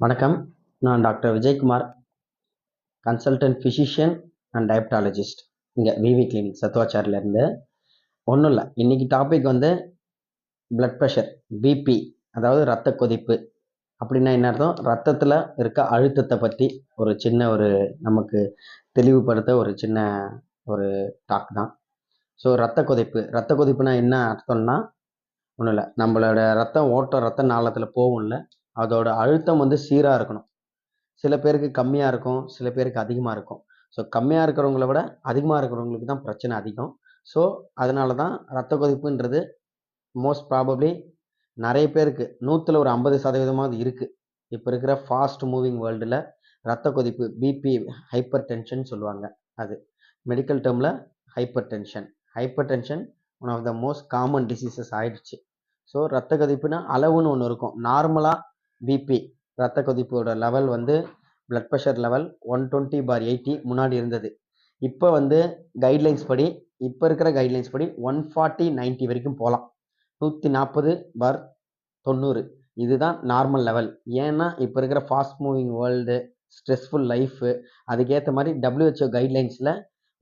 வணக்கம். நான் doctor Vijayakumar consultant physician and diabetologist. இங்கே விவி கிளினிக் சத்துவாச்சாரிலேருந்து ஒன்றும் இல்லை இன்றைக்கி டாபிக் வந்து பிளட் ப்ரெஷர் பிபி அதாவது ரத்த கொதிப்பு. அப்படின்னா என்ன அர்த்தம்? ரத்தத்தில் இருக்க அழுத்தத்தை பற்றி ஒரு சின்ன ஒரு நமக்கு தெளிவுபடுத்த ஒரு சின்ன ஒரு டாக் தான். ஸோ ரத்த கொதிப்பு. ரத்த கொதிப்புனா என்ன அர்த்தம்னா ஒன்றும் இல்லை நம்மளோட ரத்தம் ஓட்டம் ரத்த நாளத்தில் போகும்ல. அதோட அழுத்தம் வந்து சீராக இருக்கணும். சில பேருக்கு கம்மியாக இருக்கும் சில பேருக்கு அதிகமாக இருக்கும். ஸோ கம்மியாக இருக்கிறவங்கள விட அதிகமாக இருக்கிறவங்களுக்கு தான் பிரச்சனை அதிகம். ஸோ அதனால தான் ரத்த கொதிப்புன்றது மோஸ்ட் ப்ராபப்ளி நிறைய பேருக்கு நூற்றில் ஒரு ஐம்பது சதவீதமாவது இருக்குது இப்போ இருக்கிற ஃபாஸ்ட் மூவிங் வேர்ல்டில் ரத்த கொதிப்பு பிபி ஹைப்பர் டென்ஷன் சொல்லுவாங்க அது. மெடிக்கல் டேர்மில் hypertension hypertension one of the most common diseases ஆயிடுச்சு. ஸோ ரத்த கொதிப்புனா அளவுன்னு ஒன்று இருக்கும். நார்மலாக பிபி ரத்த கொதிப்போட லெவல் வந்து blood pressure level one twenty bar eighty முன்னாடி இருந்தது. இப்போ வந்து கைட்லைன்ஸ் படி இப்போ இருக்கிற கைட்லைன்ஸ் படி ஒன் ஃபார்ட்டி நைன்ட்டி வரைக்கும் போகலாம் நூற்றி நாற்பது பார் தொண்ணூறு. இதுதான் நார்மல் லெவல் ஏன்னா இப்போ இருக்கிற fast moving world stressful life அதுக்கேற்ற மாதிரி டபிள்யூஹெச்ஓ கைட்லைன்ஸில்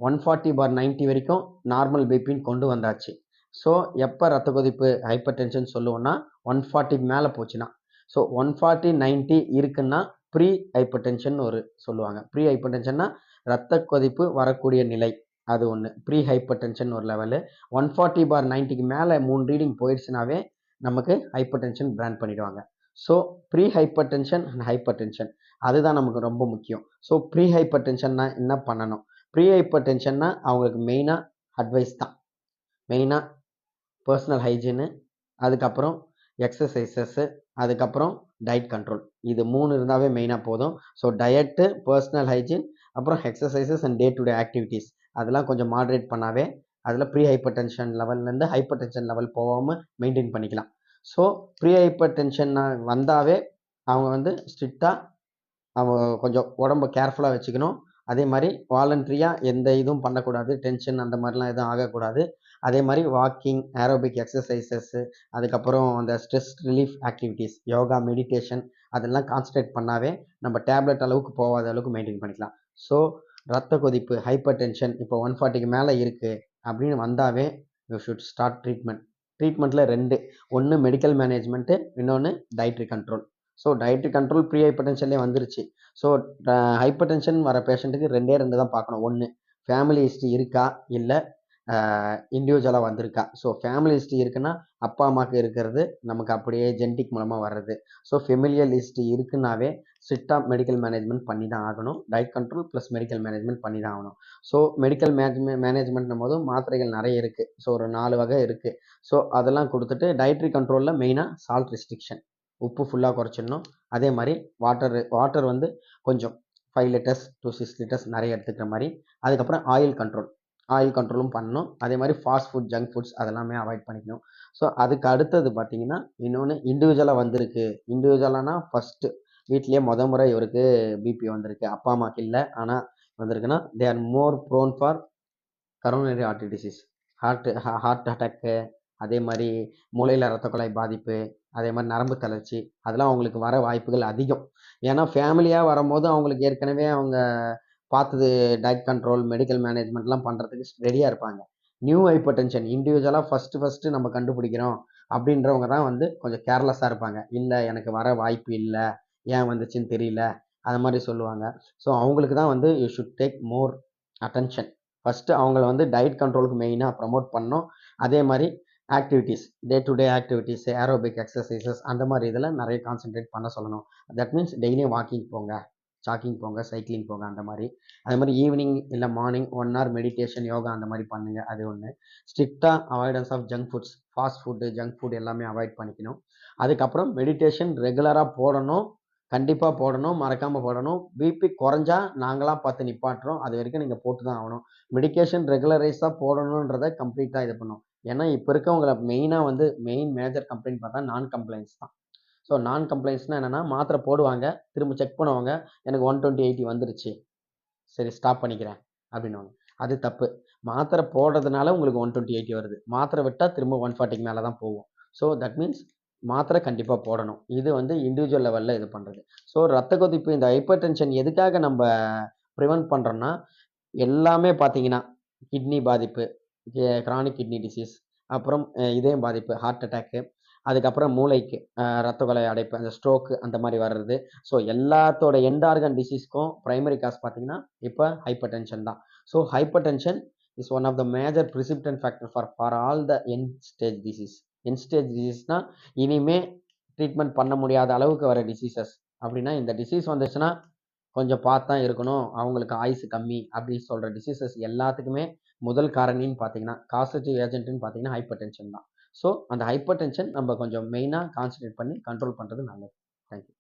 ஒன் ஃபார்ட்டி பார் நைன்ட்டி வரைக்கும் நார்மல் பிபின்னு கொண்டு வந்தாச்சு. ஸோ எப்போ ரத்த கொதிப்பு ஹைப்பர் டென்ஷன் சொல்லுவோன்னா ஒன் ஃபார்ட்டிக்கு மேலே போச்சுன்னா ஸோ ஒன் ஃபார்ட்டி நைன்ட்டி இருக்குன்னா ப்ரீ ஹைப்பர் டென்ஷன் ஒரு சொல்லுவாங்க. ப்ரீ ஹைப்பர் டென்ஷன்னா ரத்த கொதிப்பு வரக்கூடிய நிலை. அது ஒன்று ப்ரீ ஹைப்பர் டென்ஷன் ஒரு லெவலு ஒன் ஃபார்ட்டி பார் நைன்ட்டிக்கு மேலே மூணு ரீடிங் போயிடுச்சுனாவே நமக்கு ஹைப்பர் டென்ஷன் பிராண்ட் பண்ணிடுவாங்க. So pre hypertension and hypertension அதுதான் நமக்கு ரொம்ப முக்கியம். ஸோ ப்ரீ ஹைப்பர் டென்ஷன்னா என்ன பண்ணணும்? ப்ரீ ஹைப்பர் டென்ஷன்னா அவங்களுக்கு மெயினாக அட்வைஸ் தான். மெயினாக பர்சனல் ஹைஜீனு அதுக்கப்புறம் எக்ஸசைசஸ்ஸு அதுக்கப்புறம் டயட் கண்ட்ரோல் இது மூணு இருந்தாவே மெயினாக போதும். ஸோ டயட்டு பர்சனல் ஹைஜீன் அப்புறம் exercises and day to day activities அதெல்லாம் கொஞ்சம் மாட்ரேட் பண்ணாவே அதில் ப்ரீ ஹைப்பர் டென்ஷன் லெவல்லேருந்து ஹைப்பர் டென்ஷன் லெவல் போகாமல் மெயின்டைன் பண்ணிக்கலாம். ஸோ ப்ரீ ஹைப்பர் டென்ஷன் வந்தாவே அவங்க வந்து ஸ்ட்ரிக்டாக அவங்க கொஞ்சம் உடம்ப கேர்ஃபுல்லாக வச்சுக்கணும். அதே மாதிரி வாலண்ட்ரியாக எந்த இதுவும் பண்ணக்கூடாது. டென்ஷன் அந்த மாதிரிலாம் எதுவும் ஆகக்கூடாது. அதே மாதிரி வாக்கிங் ஏரோபிக் எக்ஸசைசஸ்ஸு அதுக்கப்புறம் அந்த stress relief activities yoga meditation அதெல்லாம் கான்சன்ட்ரேட் பண்ணாவே நம்ம டேப்லெட் அளவுக்கு போகாத அளவுக்கு மெயின்டைன் பண்ணிக்கலாம். ஸோ ரத்த கொதிப்பு ஹைப்பர் டென்ஷன் இப்போ ஒன் ஃபார்ட்டிக்கு மேலே இருக்குது அப்படின்னு வந்தாவே யூ ஷுட் ஸ்டார்ட் ட்ரீட்மெண்ட் ட்ரீட்மெண்ட்டில் ரெண்டு. ஒன்று மெடிக்கல் மேனேஜ்மெண்ட்டு இன்னொன்று dietary control so dietary control pre hyper டென்ஷன்லேயே வந்துருச்சு. ஸோ ஹைப்பர் டென்ஷன் வர பேஷண்ட்டுக்கு ரெண்டே ரெண்டு தான் பார்க்கணும். ஒன்று ஃபேமிலி ஹிஸ்ட்ரி இருக்கா? இல்லை இண்டிவிஜுவலாக வந்திருக்கா. ஸோ ஃபேமிலி ஹிஸ்ட்ரி இருக்குன்னா அப்பா அம்மாவுக்கு இருக்கிறது நமக்கு அப்படியே ஜென்டிக் மூலமாக வர்றது. ஸோ ஃபெமிலியல் ஹிஸ்ட்ரி இருக்குன்னாவே ஸ்ட்ரிக்டாக மெடிக்கல் மேனேஜ்மெண்ட் பண்ணி தான் ஆகணும். Diet control plus medical management பண்ணி தான் ஆகணும். ஸோ மெடிக்கல் மேனேஜ்மெண்ட் மேனேஜ்மெண்ட்னும் போது மாத்திரைகள் நிறைய இருக்குது ஸோ ஒரு நாலு வகை இருக்குது ஸோ அதெல்லாம் கொடுத்துட்டு டயட்ரி கண்ட்ரோலில் மெயினாக சால்ட் ரெஸ்ட்ரிக்ஷன் உப்பு ஃபுல்லாக குறைச்சிடணும். அதே மாதிரி வாட்டர் வாட்டர் வந்து கொஞ்சம் five litres to six litres நிறைய எடுத்துக்கிற மாதிரி. அதுக்கப்புறம் ஆயில் கண்ட்ரோல் ஆயில் கண்ட்ரோலும் பண்ணணும். அதே மாதிரி ஃபாஸ்ட் ஃபுட் ஜங்க் ஃபுட்ஸ் அதெல்லாமே அவாய்ட் பண்ணிக்கணும். ஸோ அதுக்கு அடுத்தது பார்த்தீங்கன்னா இன்னொன்று இண்டிவிஜுவலாக வந்திருக்கு. இண்டிவிஜுவலானா ஃபஸ்ட்டு வீட்லேயே முத முறை இவருக்கு பிபி வந்திருக்கு. அப்பா அம்மாவுக்கு இல்லை. ஆனால் வந்திருக்குன்னா they are more prone for coronary heart disease heart heart attack அதே மாதிரி மூளையில் ரத்த குழாய் பாதிப்பு அதே மாதிரி நரம்பு தளர்ச்சி அதெல்லாம் அவங்களுக்கு வர வாய்ப்புகள் அதிகம். ஏன்னா ஃபேமிலியாக வரும்போது அவங்களுக்கு ஏற்கனவே அவங்க பார்த்தது டயட் கண்ட்ரோல் மெடிக்கல் மேனேஜ்மெண்ட்லாம் பண்ணுறதுக்கு ரெடியாக இருப்பாங்க. நியூ ஹைப்பர் டென்ஷன் இண்டிவிஜுவலாக ஃபஸ்ட்டு ஃபஸ்ட்டு நம்ம கண்டுபிடிக்கிறோம் அப்படின்றவங்க தான் வந்து கொஞ்சம் கேர்லெஸ்ஸாக இருப்பாங்க. இல்லை எனக்கு வர வாய்ப்பு இல்லை ஏன் வந்துச்சுன்னு தெரியல அது மாதிரி சொல்லுவாங்க. ஸோ அவங்களுக்கு தான் வந்து you should take more attention first அவங்கள வந்து டயட் கண்ட்ரோலுக்கு மெயினாக ப்ரமோட் பண்ணோம் அதே மாதிரி activities day to day activities aerobic exercises அந்த மாதிரி இதில் நிறைய கான்சென்ட்ரேட் பண்ண சொல்லணும். தட் மீன்ஸ் டெய்லியும் வாக்கிங் போங்க. ஜாக்கிங் போங்க சைக்கிளிங் போங்க அந்த மாதிரி. அதே மாதிரி ஈவினிங் இல்லை morning one hour meditation yoga அந்த மாதிரி பண்ணுங்க அது ஒன்று ஸ்ட்ரிக்டாக avoidance of junk foods fast food junk food எல்லாமே அவாய்ட் பண்ணிக்கணும். அதுக்கப்புறம் மெடிடேஷன் ரெகுலராக போடணும் கண்டிப்பாக போடணும் மறக்காமல் போடணும். பிபி குறைஞ்சா நாங்களாம் பார்த்து நிப்பாட்டுறோம் அது வரைக்கும் நீங்கள் போட்டு தான் ஆகணும் மெடிக்கேஷன் ரெகுலரைஸாக போடணுன்றதை கம்ப்ளீட்டாக இது பண்ணும். ஏன்னா இப்போ இருக்கவங்களை மெயினாக வந்து மெயின் மேஜர் கம்ப்ளைண்ட் பார்த்தா நான் கம்ப்ளைண்ட்ஸ் தான். ஸோ நான் கம்ப்ளைண்ட்ஸ்னால் என்னென்னா மாத்திரை போடுவாங்க திரும்ப செக் பண்ணுவாங்க எனக்கு ஒன் டுவெண்ட்டி எயிட்டி வந்துருச்சு. சரி ஸ்டாப் பண்ணிக்கிறேன் அப்படின்னுவாங்க. அது தப்பு. மாத்திரை போடுறதுனால உங்களுக்கு ஒன் டுவெண்ட்டி எயிட்டி வருது. மாத்திரை விட்டால் திரும்ப ஒன் ஃபார்ட்டிக்கு மேலே தான் போகும். ஸோ தட் மீன்ஸ் மாத்திரை கண்டிப்பாக போடணும். இது வந்து இண்டிவிஜுவல் லெவலில் இது பண்ணுறது ஸோ ரத்த கொதிப்பு இந்த ஹைப்பர் டென்ஷன் எதுக்காக நம்ம ப்ரிவென்ட் பண்ணுறோன்னா எல்லாமே பார்த்தீங்கன்னா கிட்னி பாதிப்பு கிரானிக் கிட்னி டிசீஸ் அப்புறம் இதயம் பாதிப்பு ஹார்ட் அட்டாக்கு அதுக்கப்புறம் மூளைக்கு ரத்த கொலை அடைப்பு அந்த ஸ்ட்ரோக்கு அந்த மாதிரி வர்றது. ஸோ எல்லாத்தோட எண்டார்கன் டிசீஸ்க்கும் ப்ரைமரி காஸ் பார்த்தீங்கன்னா இப்போ ஹைப்பர் டென்ஷன் தான். So hypertension is one of the major precipitant factor for for all the end stage disease end stage டிசீஸ்னா இனிமே ட்ரீட்மெண்ட் பண்ண முடியாத அளவுக்கு வர டிசீசஸ் அப்படின்னா இந்த டிசீஸ் வந்துச்சுன்னா கொஞ்சம் பார்த்து தான் இருக்கணும். அவங்களுக்கு ஆயுசு கம்மி அப்படின்னு சொல்கிற டிசீசஸ் எல்லாத்துக்குமே முதல் காரணின்னு பார்த்தீங்கன்னா காசட்டிவ் ஏஜென்ட்னு பார்த்தீங்கன்னா ஹைப்பர் டென்ஷன் தான். ஸோ அந்த ஹைப்பர் டென்ஷன் நம்ம கொஞ்சம் மெயினாக கான்சன்ட்ரேட் பண்ணி கண்ட்ரோல் பண்ணுறது நல்லது. தேங்க்யூ